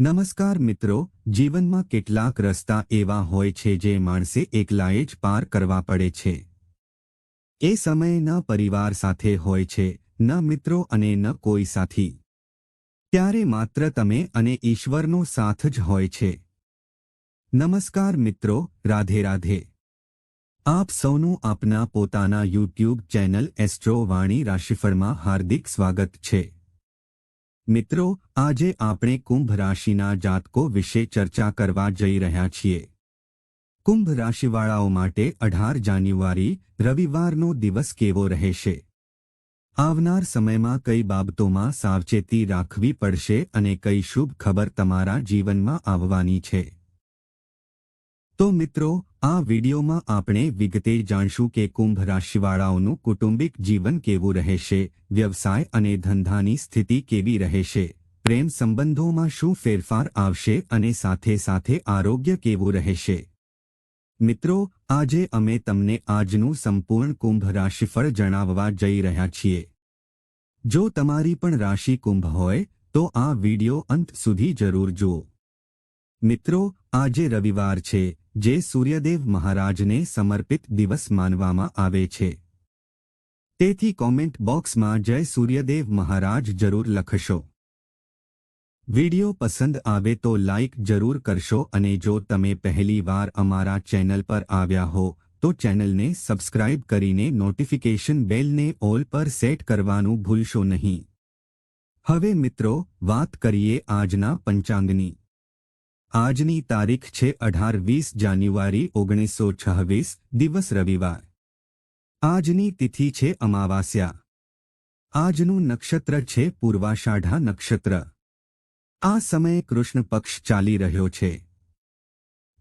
નમસ્કાર મિત્રો, જીવનમાં કેટલાક રસ્તા એવા હોય છે જે માણસે એકલાએ જ પાર કરવા પડે છે. એ સમય ન પરિવાર સાથે હોય છે, ન મિત્રો અને ન કોઈ સાથી. ત્યારે માત્ર તમે અને ઈશ્વરનો સાથ જ હોય છે. નમસ્કાર મિત્રો, રાધે રાધે. આપ સૌનું આપના પોતાના યુટ્યુબ ચેનલ એસ્ટ્રો વાણી રાશિફળમાં હાર્દિક સ્વાગત છે. મિત્રો, આજે આપણે કુંભ રાશિના જાતકો વિશે ચર્ચા કરવા જઈ રહ્યા છીએ. કુંભ રાશિવાળાઓ માટે અઢાર જાન્યુઆરી રવિવારનો દિવસ કેવો રહેશે? આવનાર સમયમાં કઈ બાબતોમાં સાવચેતી રાખવી પડશે અને કઈ શુભ ખબર તમારા જીવનમાં આવવાની છે? તો મિત્રો આ વિડીયોમાં આપણે વિગતે જાણશું કે કુંભ રાશિવાળાઓનું કુટુંબિક જીવન કેવું રહેશે, વ્યવસાય અને ધંધાની સ્થિતિ કેવી રહેશે, પ્રેમ સંબંધોમાં શું ફેરફાર આવશે અને સાથે સાથે આરોગ્ય કેવું રહેશે. મિત્રો, આજે અમે તમને આજનું સંપૂર્ણ કુંભ રાશિફળ જણાવવા જઈ રહ્યા છીએ. જો તમારી પણ રાશિ કુંભ હોય, તો આ વિડિયો અંત સુધી જરૂર જુઓ. મિત્રો, આજે રવિવાર છે જે સૂર્યદેવ મહારાજને સમર્પિત દિવસ માનવામાં આવે છે. તેથી કોમેન્ટ બોક્સમાં જય સૂર્યદેવ મહારાજ જરૂર લખશો. વિડિયો પસંદ આવે તો લાઇક જરૂર કરશો અને જો તમે પહેલી વાર અમારા ચેનલ પર આવ્યા હો, તો ચેનલને સબસ્ક્રાઇબ કરીને નોટિફિકેશન બેલને ઓલ પર સેટ કરવાનું ભૂલશો નહીં. હવે મિત્રો, વાત કરીએ આજના પંચાંગની. આજની તારીખ છે અઢાર વીસ જાન્યુઆરી ઓગણીસો છવ્વીસ દિવસ રવિવાર. આજની તિથિ છે અમાવાસ્યા. આજનું નક્ષત્ર છે પૂર્વાષાઢા નક્ષત્ર. આ સમયે કૃષ્ણ પક્ષ ચાલી રહ્યો છે.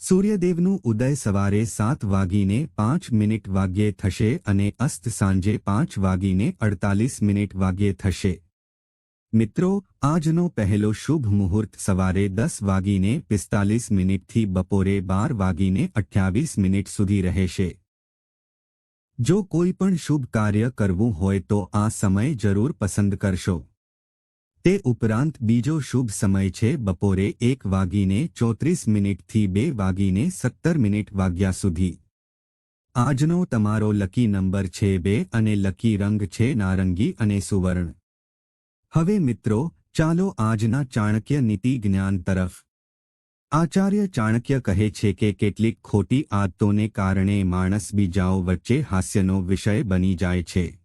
સૂર્યદેવનું ઉદય સવારે સાત વાગીને પાંચ મિનિટ વાગ્યે થશે અને અસ્ત સાંજે પાંચ વાગીને અડતાલીસ મિનિટ વાગ્યે થશે. મિત્રો, આજનો પહેલો શુભ મુહૂર્ત સવારે દસ વાગીને પિસ્તાલીસ મિનિટથી બપોરે બાર વાગીને અઠ્યાવીસ મિનિટ સુધી રહેશે. જો કોઈ પણ શુભ કાર્ય કરવું હોય તો આ સમય જરૂર પસંદ કરશો. તે ઉપરાંત બીજો શુભ સમય છે બપોરે એક વાગીને ચોત્રીસ મિનિટથી બે વાગીને સત્તર મિનિટ વાગ્યા સુધી. આજનો તમારો લકી નંબર છે બે અને લકી રંગ છે નારંગી અને સુવર્ણ. હવે મિત્રો, ચાલો આજના ચાણક્ય નીતિ જ્ઞાન તરફ. આચાર્ય ચાણક્ય કહે છે કે કેટલીક ખોટી આદતોને કારણે માણસ બીજાઓ વચ્ચે હાસ્યનો વિષય બની જાય છે.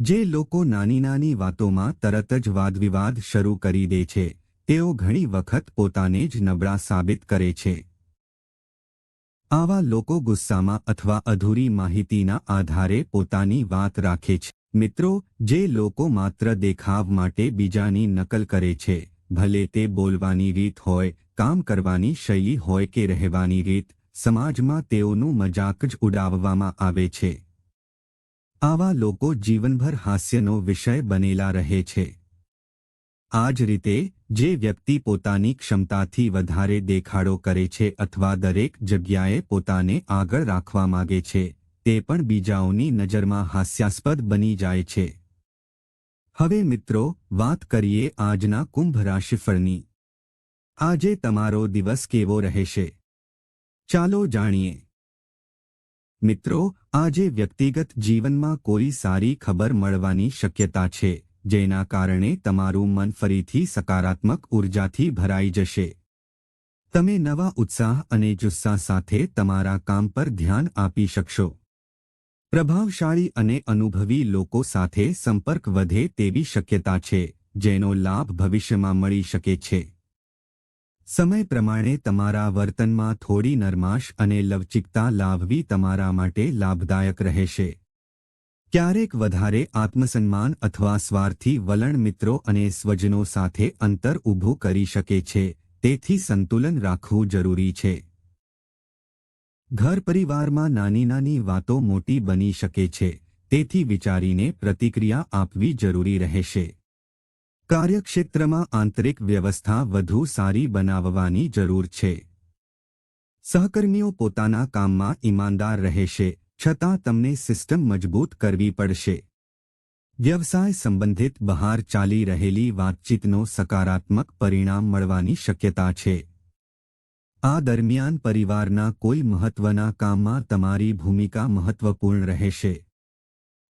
જે લોકો નાની નાની વાતોમાં તરત જ વાદવિવાદ શરૂ કરી દે છે, તેઓ ઘણી વખત પોતાને જ નબળા સાબિત કરે છે. આવા લોકો ગુસ્સામાં અથવા અધૂરી માહિતીના આધારે પોતાની વાત રાખે છે. મિત્રો, જે લોકો માત્ર દેખાવ માટે બીજાની નકલ કરે છે, ભલે તે બોલવાની રીત હોય, કામ કરવાની શૈલી હોય કે રહેવાની રીત, સમાજમાં તેઓનું મજાક જ ઉડાવવામાં આવે છે. આવા લોકો જીવનભર હાસ્યનો વિષય બનેલા રહે છે. આ જ રીતે, જે વ્યક્તિ પોતાની ક્ષમતાથી વધારે દેખાડો કરે છે અથવા દરેક જગ્યાએ પોતાને આગળ રાખવા માગે છે તે પણ બીજાઓની નજરમાં હાસ્યાસ્પદ બની જાય છે. હવે મિત્રો, વાત કરીએ આજના કુંભ રાશિફળની. આજે તમારો દિવસ કેવો રહેશે? ચાલો જાણીએ. મિત્રો, આજે વ્યક્તિગત જીવનમાં કોઈ સારી ખબર મળવાની શક્યતા છે, જેના કારણે તમારું મન ફરીથી સકારાત્મક ઉર્જાથી ભરાઈ જશે. તમે નવા ઉત્સાહ અને જુસ્સા સાથે તમારા કામ પર ધ્યાન આપી શકશો. પ્રભાવશાળી અને અનુભવી લોકો સાથે સંપર્ક વધે તેવી શક્યતા છે, જેનો લાભ ભવિષ્યમાં મળી શકે છે. સમય પ્રમાણે તમારા વર્તનમાં થોડી નરમાશ અને લવચિકતા લાવવી તમારા માટે લાભદાયક રહેશે. ક્યારેક વધારે આત્મસન્માન અથવા સ્વાર્થી વલણ મિત્રો અને સ્વજનો સાથે અંતર ઊભું કરી શકે છે, તેથી સંતુલન રાખવું જરૂરી છે. ઘર પરિવારમાં નાની નાની વાતો મોટી બની શકે છે, તેથી વિચારીને પ્રતિક્રિયા આપવી જરૂરી રહેશે. કાર્યક્ષેત્રમાં આંતરિક વ્યવસ્થા વધુ સારી બનાવવાની જરૂર છે. સહકર્મીઓ પોતાના કામમાં ઈમાનદાર રહેશે, છતાં તમને સિસ્ટમ મજબૂત કરવી પડશે. વ્યવસાય સંબંધિત બહાર ચાલી રહેલી વાતચીતનો સકારાત્મક પરિણામ મળવાની શક્યતા છે. આ દરમિયાન પરિવારના કોઈ મહત્વના કામમાં તમારી ભૂમિકા મહત્વપૂર્ણ રહેશે.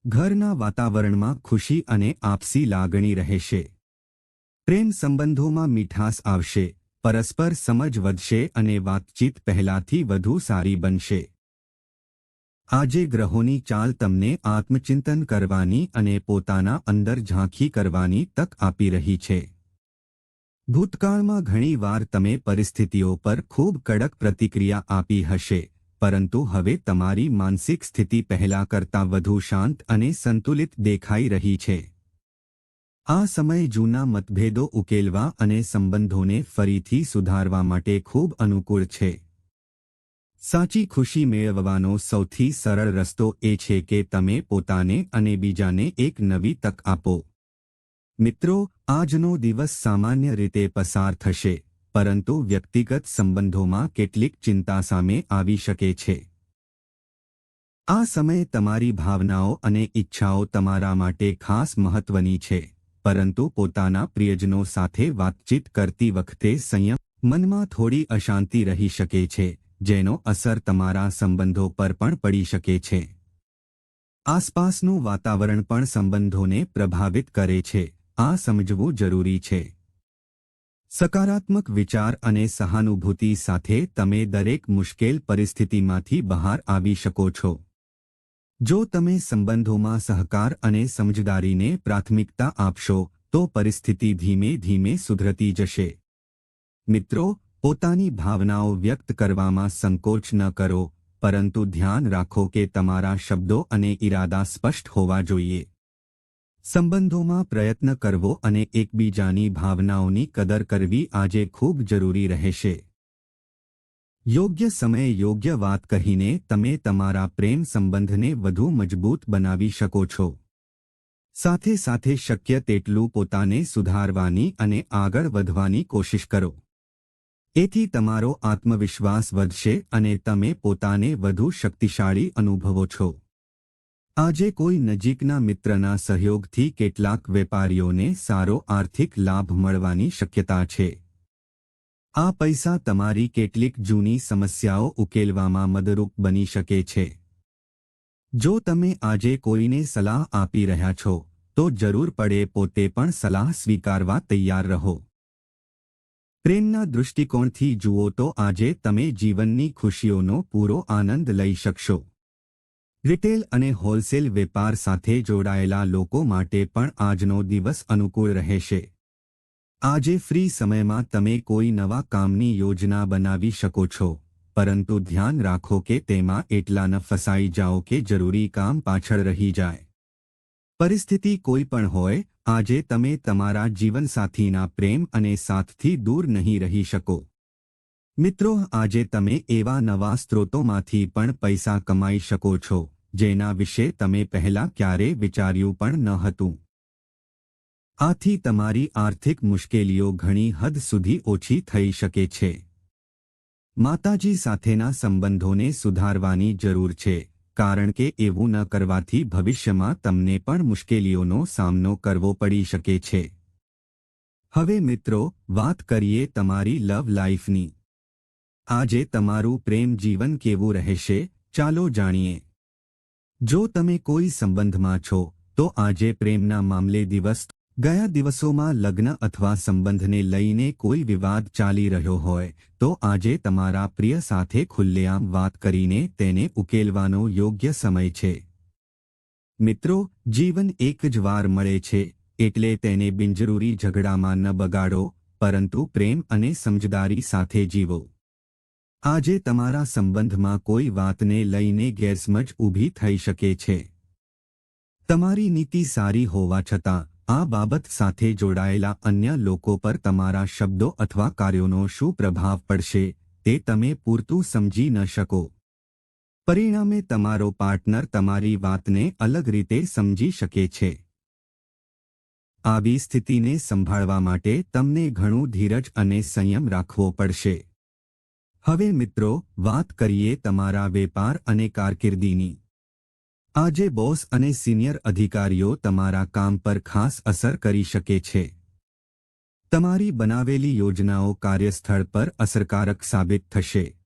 ઘરના વાતાવરણમાં ખુશી અને આપસી લાગણી રહેશે. પ્રેમ સંબંધોમાં મીઠાસ આવશે, પરસ્પર સમજ વધશે અને વાતચીત પહેલાથી વધુ સારી બનશે. આજે ગ્રહોની ચાલ તમને આત્મચિંતન કરવાની અને પોતાના અંદર ઝાંખી કરવાની તક આપી રહી છે. ભૂતકાળમાં ઘણીવાર તમે પરિસ્થિતિઓ પર ખૂબ કડક પ્રતિક્રિયા આપી હશે, પરંતુ હવે તમારી માનસિક સ્થિતિ પહેલા કરતાં વધુ શાંત અને સંતુલિત દેખાઈ રહી છે. આ સમય જૂના મતભેદો ઉકેલવા અને સંબંધોને ફરીથી સુધારવા માટે ખૂબ અનુકૂળ છે. સાચી ખુશી મેળવવાનો સૌથી સરળ રસ્તો એ છે કે તમે પોતાને અને બીજાને એક નવી તક આપો. મિત્રો, આજનો દિવસ સામાન્ય રીતે પસાર થશે, પરંતુ વ્યક્તિગત સંબંધોમાં કેટલીક ચિંતા સામે આવી શકે છે. આ સમયે તમારી ભાવનાઓ અને ઈચ્છાઓ તમારા માટે ખાસ મહત્વની છે, પરંતુ પોતાના પ્રિયજનો સાથે વાતચીત કરતી વખતે સંયમ મનમાં થોડી અશાંતિ રહી શકે છે, જેનો અસર તમારા સંબંધો પર પણ પડી શકે છે. આસપાસનું વાતાવરણ પણ સંબંધોને પ્રભાવિત કરે છે. આ સમજવું જરૂરી છે. સકારાત્મક વિચાર અને સહાનુભૂતિ સાથે તમે દરેક મુશ્કેલ પરિસ્થિતિમાંથી બહાર આવી શકો છો. જો તમે સંબંધોમાં સહકાર અને સમજદારીને પ્રાથમિકતા આપશો, તો પરિસ્થિતિ ધીમે ધીમે સુધરતી જશે. મિત્રો, પોતાની ભાવનાઓ વ્યક્ત કરવામાં સંકોચ ન કરો, પરંતુ ધ્યાન રાખો કે તમારા શબ્દો અને ઇરાદા સ્પષ્ટ હોવા જોઈએ. સંબંધોમાં પ્રયત્ન કરવો અને એકબીજાની ભાવનાઓની કદર કરવી આજે ખૂબ જરૂરી રહેશે. યોગ્ય સમયે યોગ્ય વાત કહીને તમે તમારા પ્રેમ સંબંધને વધુ મજબૂત બનાવી શકો છો. સાથે સાથે શક્ય તેટલું પોતાને સુધારવાની અને આગળ વધવાની કોશિશ કરો. એથી તમારો આત્મવિશ્વાસ વધશે અને તમે પોતાને વધુ શક્તિશાળી અનુભવો છો. આજે કોઈ નજીકના મિત્રના સહયોગથી કેટલાક વેપારીઓને સારો આર્થિક લાભ મળવાની શક્યતા છે. આ પૈસા તમારી કેટલીક જૂની સમસ્યાઓ ઉકેલવામાં મદરૂપ બની શકે છે. જો તમે આજે કોઈને સલાહ આપી રહ્યા છો, તો જરૂર પડે પોતે પણ સલાહ સ્વીકારવા તૈયાર રહો. પ્રેમના દૃષ્ટિકોણથી જુઓ તો આજે તમે જીવનની ખુશીઓનો પૂરો આનંદ લઈ શકશો. રિટેલ અને હોલસેલ વેપાર સાથે જોડાયેલા લોકો માટે પણ આજનો દિવસ અનુકૂળ રહેશે. આજે ફ્રી સમયમાં તમે કોઈ નવા કામની યોજના બનાવી શકો છો, પરંતુ ધ્યાન રાખો કે તેમાં એટલા ન ફસાઈ જાઓ કે જરૂરી કામ પાછળ રહી જાય. પરિસ્થિતિ કોઈ પણ હોય, આજે તમે તમારા જીવનસાથીના પ્રેમ અને સાથથી દૂર નહીં રહી શકો. મિત્રો, આજે તમે એવા નવા સ્ત્રોતોમાંથી પણ પૈસા કમાઈ શકો છો, જેના વિશે તમે પહેલા ક્યારે વિચાર્યું પણ ન હતું. આથી તમારી આર્થિક મુશ્કેલીઓ ઘણી હદ સુધી ઓછી થઈ શકે છે. માતાજી સાથેના સંબંધોને સુધારવાની જરૂર છે, કારણ કે એવું ન કરવાથી ભવિષ્યમાં તમને પણ મુશ્કેલીઓનો સામનો કરવો પડી શકે છે. હવે મિત્રો, વાત કરીએ તમારી લવ લાઈફની આજે તમારું પ્રેમ જીવન કેવું રહેશે? ચાલો જાણીએ. જો તમે કોઈ સંબંધમાં છો, તો આજે પ્રેમના મામલે દિવસ, ગયા દિવસોમાં લગ્ન અથવા સંબંધને લઈને કોઈ વિવાદ ચાલી રહ્યો હોય, તો આજે તમારા પ્રિય સાથે ખુલ્લેઆમ વાત કરીને તેને ઉકેલવાનો યોગ્ય સમય છે. મિત્રો, જીવન એક જ વાર મળે છે, એટલે તેને બિનજરૂરી ઝઘડામાં ન બગાડો, પરંતુ પ્રેમ અને સમજદારી સાથે જીવો. આજે તમારા સંબંધમાં કોઈ વાતને લઈને ગેરસમજ ઊભી થઈ શકે છે. તમારી નીતિ સારી હોવા છતાં, આ બાબત સાથે જોડાયેલા અન્ય લોકો પર તમારા શબ્દો અથવા કાર્યોનો શું પ્રભાવ પડશે, તે તમે પૂરતું સમજી ન શકો. પરિણામે તમારો પાર્ટનર તમારી વાતને અલગ રીતે સમજી શકે છે. આવી સ્થિતિને સંભાળવા માટે તમને ઘણું ધીરજ અને સંયમ રાખવો પડશે. હવે મિત્રો, વાત કરીએ તમારા વેપાર અને કારકિર્દીની. આજે બોસ અને સિનિયર અધિકારીઓ તમારા કામ પર ખાસ અસર કરી શકે છે. તમારી બનાવેલી યોજનાઓ કાર્યસ્થળ પર અસરકારક સાબિત થશે.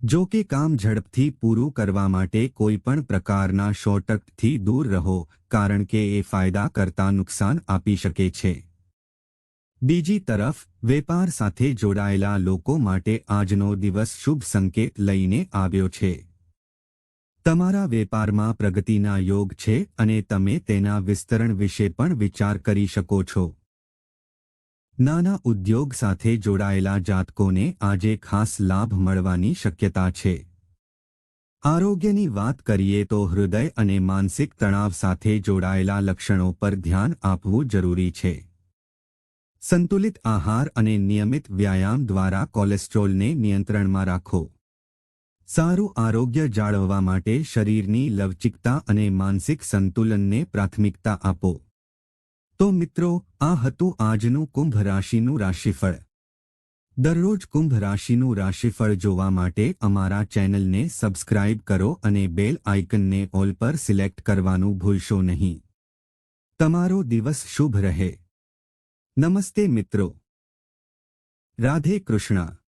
જો કે કામ ઝડપથી પૂરું કરવા માટે કોઈપણ પ્રકારના શોર્ટકટથી દૂર રહો, કારણ કે એ ફાયદા કરતાં નુકસાન આપી શકે છે. બીજી તરફ, વેપાર સાથે જોડાયેલા લોકો માટે આજનો દિવસ શુભ સંકેત લઈને આવ્યો છે. તમારા વેપારમાં પ્રગતિના યોગ છે અને તમે તેના વિસ્તરણ વિશે પણ વિચાર કરી શકો છો. નાના ઉદ્યોગ સાથે જોડાયેલા જાતકોને આજે ખાસ લાભ મળવાની શક્યતા છે. આરોગ્યની વાત કરીએ તો હૃદય અને માનસિક તણાવ સાથે જોડાયેલા લક્ષણો પર ધ્યાન આપવું જરૂરી છે. સંતુલિત આહાર અને નિયમિત વ્યાયામ દ્વારા કોલેસ્ટ્રોલને નિયંત્રણમાં રાખો. સારું આરોગ્ય જાળવવા માટે શરીરની લવચિકતા અને માનસિક સંતુલનને પ્રાથમિકતા આપો. તો મિત્રો, આ હતું આજનું કુંભ રાશિનું રાશિફળ. દરરોજ કુંભ રાશિનું રાશિફળ જોવા માટે અમારા ચેનલને સબસ્ક્રાઇબ કરો અને બેલ આઇકનને ઓલ પર સિલેક્ટ કરવાનું ભૂલશો નહીં. તમારો દિવસ શુભ રહે. નમસ્તે મિત્રો. રાધે કૃષ્ણ.